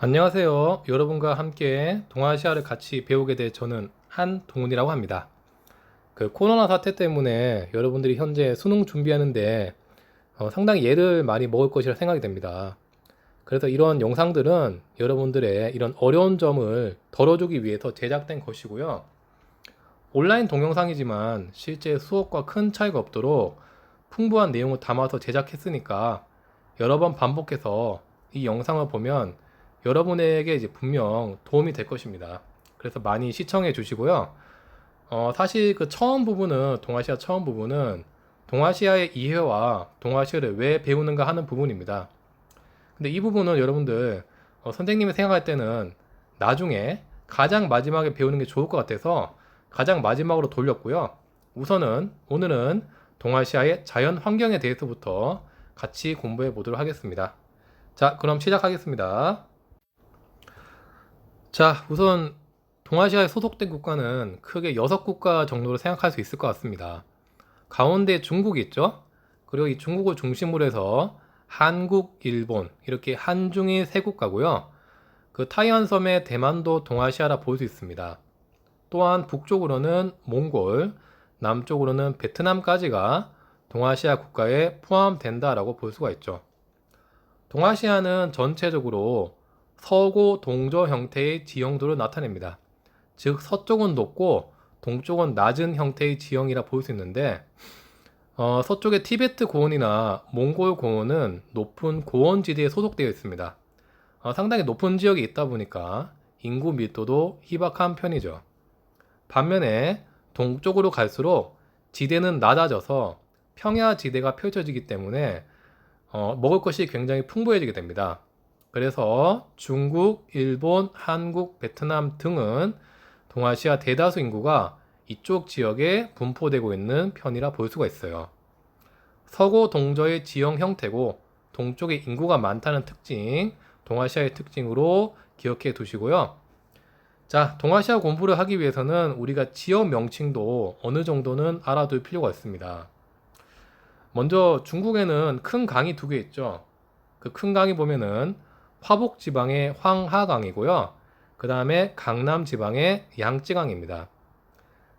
안녕하세요. 여러분과 함께 동아시아를 같이 배우게 될 저는 한동훈이라고 합니다. 그 코로나 사태 때문에 여러분들이 현재 수능 준비하는데 어, 상당히 예를 많이 먹을 것이라 생각이 됩니다. 그래서 이런 영상들은 여러분들의 이런 어려운 점을 덜어주기 위해서 제작된 것이고요. 온라인 동영상이지만 실제 수업과 큰 차이가 없도록 풍부한 내용을 담아서 제작했으니까 여러 번 반복해서 이 영상을 보면 여러분에게 이제 분명 도움이 될 것입니다. 그래서 많이 시청해 주시고요. 어, 사실 그 처음 부분은 동아시아 처음 부분은 동아시아의 이해와 동아시아를 왜 배우는가 하는 부분입니다. 근데 이 부분은 여러분들 어, 선생님이 생각할 때는 나중에 가장 마지막에 배우는 게 좋을 것 같아서 가장 마지막으로 돌렸고요. 우선은 오늘은 동아시아의 자연 환경에 대해서부터 같이 공부해 보도록 하겠습니다. 자, 그럼 시작하겠습니다. 자, 우선 동아시아에 소속된 국가는 크게 여섯 국가 정도로 생각할 수 있을 것 같습니다. 가운데 중국이 있죠? 그리고 이 중국을 중심으로 해서 한국, 일본 이렇게 한중이 세 국가고요. 그 타이완 섬의 대만도 동아시아라 볼 수 있습니다. 또한 북쪽으로는 몽골, 남쪽으로는 베트남까지가 동아시아 국가에 포함된다라고 볼 수가 있죠. 동아시아는 전체적으로 서고 동저 형태의 지형도를 나타냅니다. 즉 서쪽은 높고 동쪽은 낮은 형태의 지형이라 볼 수 있는데 어, 서쪽의 티베트 고원이나 몽골 고원은 높은 고원지대에 소속되어 있습니다. 어, 상당히 높은 지역이 있다 보니까 인구 밀도도 희박한 편이죠. 반면에 동쪽으로 갈수록 지대는 낮아져서 평야 지대가 펼쳐지기 때문에 어, 먹을 것이 굉장히 풍부해지게 됩니다. 그래서 중국, 일본, 한국, 베트남 등은 동아시아 대다수 인구가 이쪽 지역에 분포되고 있는 편이라 볼 수가 있어요. 서고 동저의 지형 형태고 동쪽에 인구가 많다는 특징, 동아시아의 특징으로 기억해 두시고요. 자, 동아시아 공부를 하기 위해서는 우리가 지역 명칭도 어느 정도는 알아둘 필요가 있습니다. 먼저 중국에는 큰 강이 두 개 있죠. 그 큰 강이 보면은 화북 지방의 황하강이고요. 그 다음에 강남 지방의 양쯔강입니다.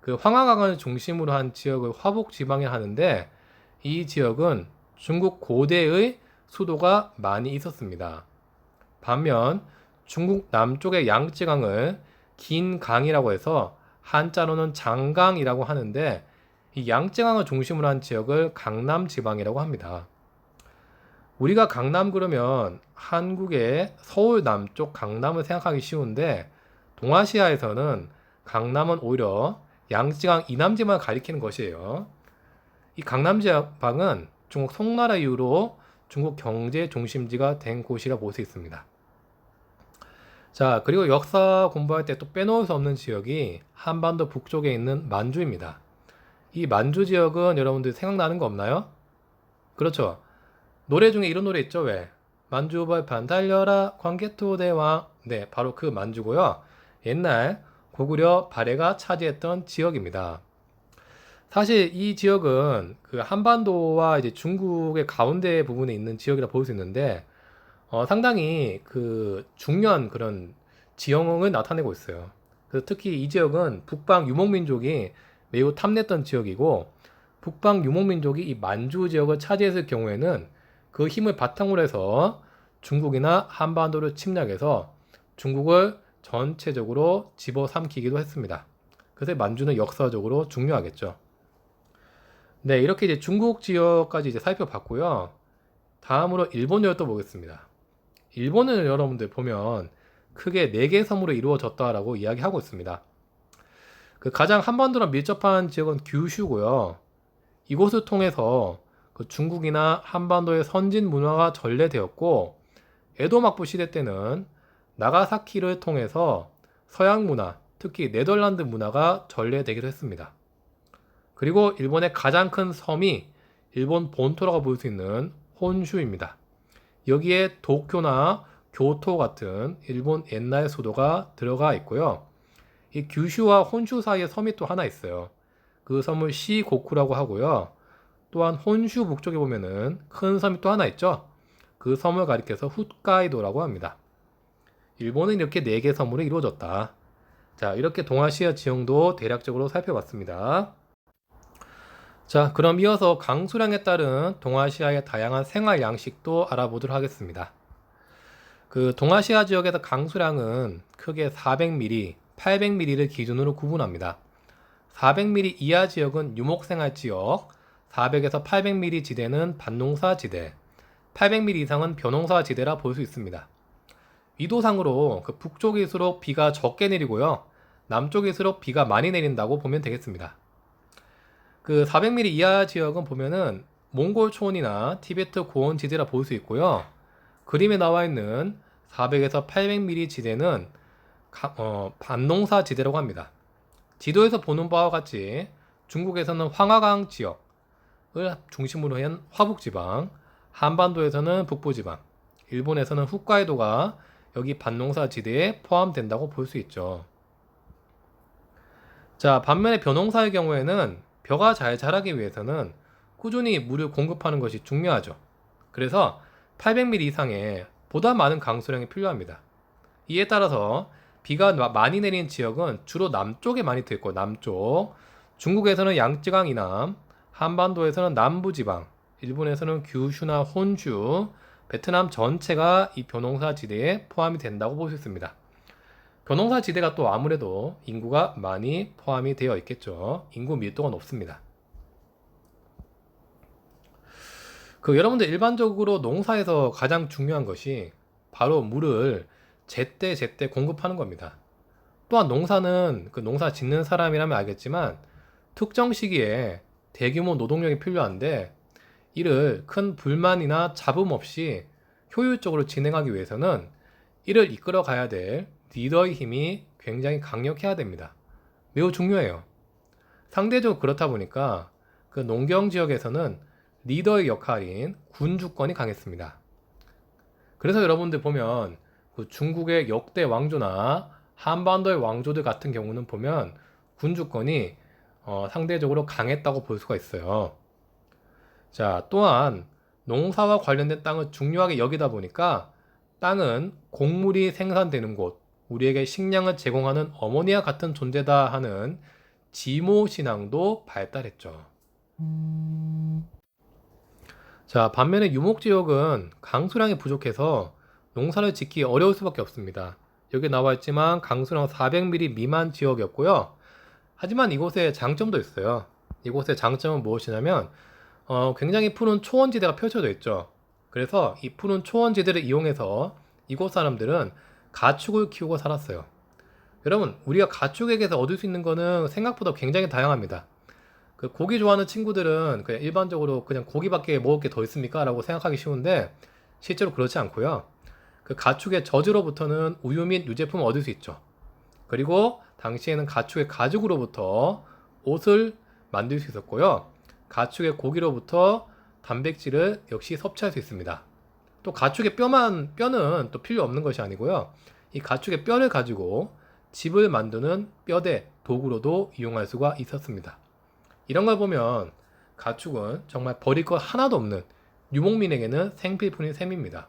그 황하강을 중심으로 한 지역을 화북 지방에 하는데 이 지역은 중국 고대의 수도가 많이 있었습니다. 반면 중국 남쪽의 양쯔강을 긴 강이라고 해서 한자로는 장강이라고 하는데 이 양쯔강을 중심으로 한 지역을 강남 지방이라고 합니다. 우리가 강남 그러면 한국의 서울 남쪽 강남을 생각하기 쉬운데 동아시아에서는 강남은 오히려 양쯔강 이남지만 가리키는 것이에요. 이 강남 지방은 중국 송나라 이후로 중국 경제 중심지가 된 곳이라 볼 수 있습니다. 자, 그리고 역사 공부할 때 또 빼놓을 수 없는 지역이 한반도 북쪽에 있는 만주입니다. 이 만주 지역은 여러분들 생각나는 거 없나요? 그렇죠. 노래 중에 이런 노래 있죠, 왜? 만주 벌판 달려라 광개토 대왕. 네, 바로 그 만주고요. 옛날 고구려 발해가 차지했던 지역입니다. 사실 이 지역은 그 한반도와 이제 중국의 가운데 부분에 있는 지역이라 볼 수 있는데 어, 상당히 그 중요한 그런 지형을 나타내고 있어요. 그래서 특히 이 지역은 북방 유목민족이 매우 탐냈던 지역이고 북방 유목민족이 이 만주 지역을 차지했을 경우에는 그 힘을 바탕으로 해서 중국이나 한반도를 침략해서 중국을 전체적으로 집어삼키기도 했습니다. 그래서 만주는 역사적으로 중요하겠죠. 네, 이렇게 이제 중국 지역까지 이제 살펴봤고요. 다음으로 일본 열도 보겠습니다. 일본은 여러분들 보면 크게 4개 섬으로 이루어졌다라고 이야기하고 있습니다. 그 가장 한반도랑 밀접한 지역은 규슈고요. 이곳을 통해서 그 중국이나 한반도의 선진 문화가 전래되었고 에도 막부 시대 때는 나가사키를 통해서 서양 문화, 특히 네덜란드 문화가 전래되기도 했습니다. 그리고 일본의 가장 큰 섬이 일본 본토라고 볼 수 있는 혼슈입니다. 여기에 도쿄나 교토 같은 일본 옛날 수도가 들어가 있고요. 이 규슈와 혼슈 사이에 섬이 또 하나 있어요. 그 섬을 시고쿠라고 하고요. 또한 혼슈 북쪽에 보면은 큰 섬이 또 하나 있죠. 그 섬을 가리켜서 훗가이도라고 합니다. 일본은 이렇게 4개 섬으로 이루어졌다. 자, 이렇게 동아시아 지형도 대략적으로 살펴봤습니다. 자, 그럼 이어서 강수량에 따른 동아시아의 다양한 생활 양식도 알아보도록 하겠습니다. 그 동아시아 지역에서 강수량은 크게 400mm, 800mm를 기준으로 구분합니다. 400mm 이하 지역은 유목생활 지역, 400에서 800mm 지대는 반농사 지대, 800mm 이상은 벼농사 지대라 볼 수 있습니다. 위도상으로 그 북쪽일수록 비가 적게 내리고요. 남쪽일수록 비가 많이 내린다고 보면 되겠습니다. 그 400mm 이하 지역은 보면은 몽골 초원이나 티베트 고원 지대라 볼 수 있고요. 그림에 나와 있는 400에서 800mm 지대는 가- 어, 반농사 지대라고 합니다. 지도에서 보는 바와 같이 중국에서는 황하강 지역을 중심으로 한 화북지방, 한반도에서는 북부지방, 일본에서는 홋카이도가 여기 반농사 지대에 포함된다고 볼 수 있죠. 자, 반면에 벼농사의 경우에는 벼가 잘 자라기 위해서는 꾸준히 물을 공급하는 것이 중요하죠. 그래서 800mm 이상의 보다 많은 강수량이 필요합니다. 이에 따라서 비가 마- 많이 내리는 지역은 주로 남쪽에 많이 들고 남쪽, 중국에서는 양쯔강 이남, 한반도에서는 남부지방, 일본에서는 규슈나 혼주, 베트남 전체가 이 벼농사 지대에 포함이 된다고 볼 수 있습니다. 벼농사 지대가 또 아무래도 인구가 많이 포함이 되어 있겠죠. 인구 밀도가 높습니다. 그 여러분들 일반적으로 농사에서 가장 중요한 것이 바로 물을 제때 제때 공급하는 겁니다. 또한 농사는 그 농사 짓는 사람이라면 알겠지만 특정 시기에 대규모 노동력이 필요한데 이를 큰 불만이나 잡음 없이 효율적으로 진행하기 위해서는 이를 이끌어 가야 될 리더의 힘이 굉장히 강력해야 됩니다. 매우 중요해요. 상대적으로 그렇다 보니까 그 농경 지역에서는 리더의 역할인 군주권이 강했습니다. 그래서 여러분들 보면 그 중국의 역대 왕조나 한반도의 왕조들 같은 경우는 보면 군주권이 어, 상대적으로 강했다고 볼 수가 있어요. 자, 또한 농사와 관련된 땅을 중요하게 여기다 보니까 땅은 곡물이 생산되는 곳, 우리에게 식량을 제공하는 어머니와 같은 존재다 하는 지모 신앙도 발달했죠. 자, 반면에 유목 지역은 강수량이 부족해서 농사를 짓기 어려울 수밖에 없습니다. 여기 나와 있지만 강수량 400mm 미만 지역이었고요. 하지만 이곳에 장점도 있어요. 이곳의 장점은 무엇이냐면 어, 굉장히 푸른 초원지대가 펼쳐져 있죠. 그래서 이 푸른 초원지대를 이용해서 이곳 사람들은 가축을 키우고 살았어요. 여러분, 우리가 가축에게서 얻을 수 있는 거는 생각보다 굉장히 다양합니다. 그 고기 좋아하는 친구들은 그냥 일반적으로 그냥 고기밖에 먹을 게 더 있습니까? 라고 생각하기 쉬운데 실제로 그렇지 않고요. 그 가축의 젖으로부터는 우유 및 유제품을 얻을 수 있죠. 그리고 당시에는 가축의 가죽으로부터 옷을 만들 수 있었고요. 가축의 고기로부터 단백질을 역시 섭취할 수 있습니다. 또 가축의 뼈만 뼈는 또 필요 없는 것이 아니고요. 이 가축의 뼈를 가지고 집을 만드는 뼈대 도구로도 이용할 수가 있었습니다. 이런 걸 보면 가축은 정말 버릴 것 하나도 없는 유목민에게는 생필품인 셈입니다.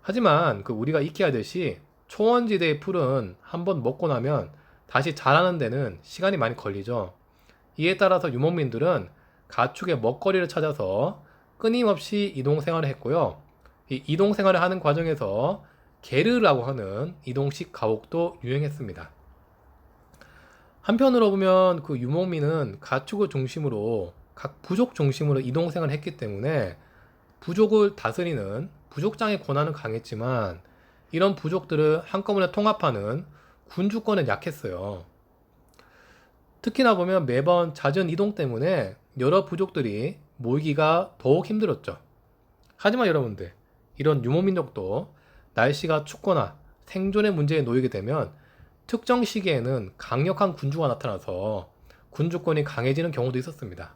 하지만 그 우리가 익히 하듯이 초원지대의 풀은 한번 먹고 나면 다시 자라는 데는 시간이 많이 걸리죠. 이에 따라서 유목민들은 가축의 먹거리를 찾아서 끊임없이 이동 생활을 했고요. 이 이동 생활을 하는 과정에서 게르라고 하는 이동식 가옥도 유행했습니다. 한편으로 보면 그 유목민은 가축을 중심으로 각 부족 중심으로 이동 생활을 했기 때문에 부족을 다스리는 부족장의 권한은 강했지만 이런 부족들을 한꺼번에 통합하는 군주권은 약했어요. 특히나 보면 매번 잦은 이동 때문에 여러 부족들이 모이기가 더욱 힘들었죠. 하지만 여러분들, 이런 유목민족도 날씨가 춥거나 생존의 문제에 놓이게 되면 특정 시기에는 강력한 군주가 나타나서 군주권이 강해지는 경우도 있었습니다.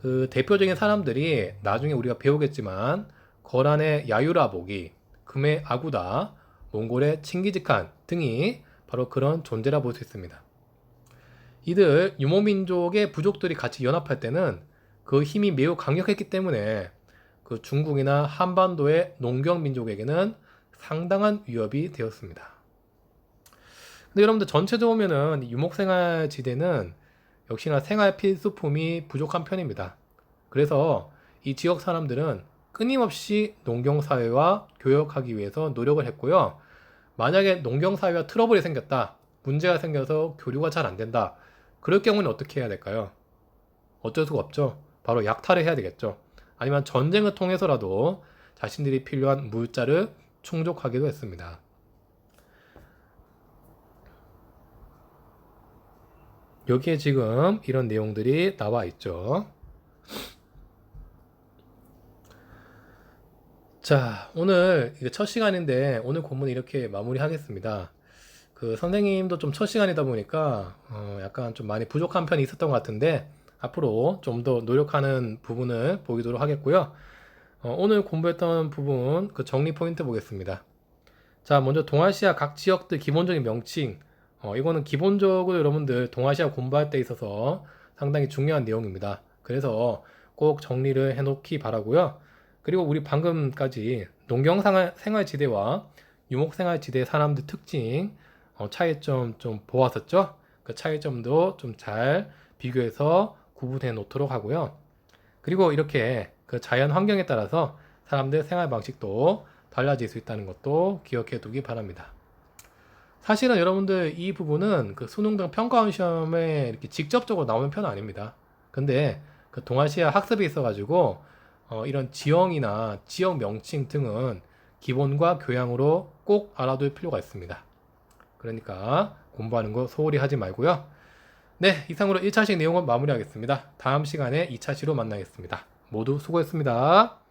그 대표적인 사람들이 나중에 우리가 배우겠지만 거란의 야유라보기, 금의 아구다, 몽골의 칭기즈칸 등이 바로 그런 존재라 볼 수 있습니다. 이들 유목민족의 부족들이 같이 연합할 때는 그 힘이 매우 강력했기 때문에 그 중국이나 한반도의 농경민족에게는 상당한 위협이 되었습니다. 근데 여러분들 전체적으로 보면은 유목생활 지대는 역시나 생활 필수품이 부족한 편입니다. 그래서 이 지역 사람들은 끊임없이 농경사회와 교역하기 위해서 노력을 했고요. 만약에 농경사회와 트러블이 생겼다, 문제가 생겨서 교류가 잘 안 된다, 그럴 경우는 어떻게 해야 될까요? 어쩔 수가 없죠. 바로 약탈을 해야 되겠죠. 아니면 전쟁을 통해서라도 자신들이 필요한 물자를 충족하기도 했습니다. 여기에 지금 이런 내용들이 나와 있죠. 자, 오늘 첫 시간인데 오늘 본문 이렇게 마무리하겠습니다. 그 선생님도 좀 첫 시간이다 보니까 어, 약간 좀 많이 부족한 편이 있었던 것 같은데 앞으로 좀 더 노력하는 부분을 보이도록 하겠고요. 어, 오늘 공부했던 부분 그 정리 포인트 보겠습니다. 자, 먼저 동아시아 각 지역들 기본적인 명칭. 어, 이거는 기본적으로 여러분들 동아시아 공부할 때 있어서 상당히 중요한 내용입니다. 그래서 꼭 정리를 해놓기 바라고요. 그리고 우리 방금까지 농경생활지대와 유목생활지대 사람들 특징, 어, 차이점 좀 보았었죠? 그 차이점도 좀 잘 비교해서 구분해 놓도록 하고요. 그리고 이렇게 그 자연 환경에 따라서 사람들 생활 방식도 달라질 수 있다는 것도 기억해 두기 바랍니다. 사실은 여러분들 이 부분은 그 수능 등 평가원 시험에 이렇게 직접적으로 나오는 편은 아닙니다. 근데 그 동아시아 학습이 있어가지고 어, 이런 지형이나 지역 명칭 등은 기본과 교양으로 꼭 알아둘 필요가 있습니다. 그러니까 공부하는 거 소홀히 하지 말고요. 네, 이상으로 1차식 내용은 마무리하겠습니다. 다음 시간에 2차시로 만나겠습니다. 모두 수고했습니다.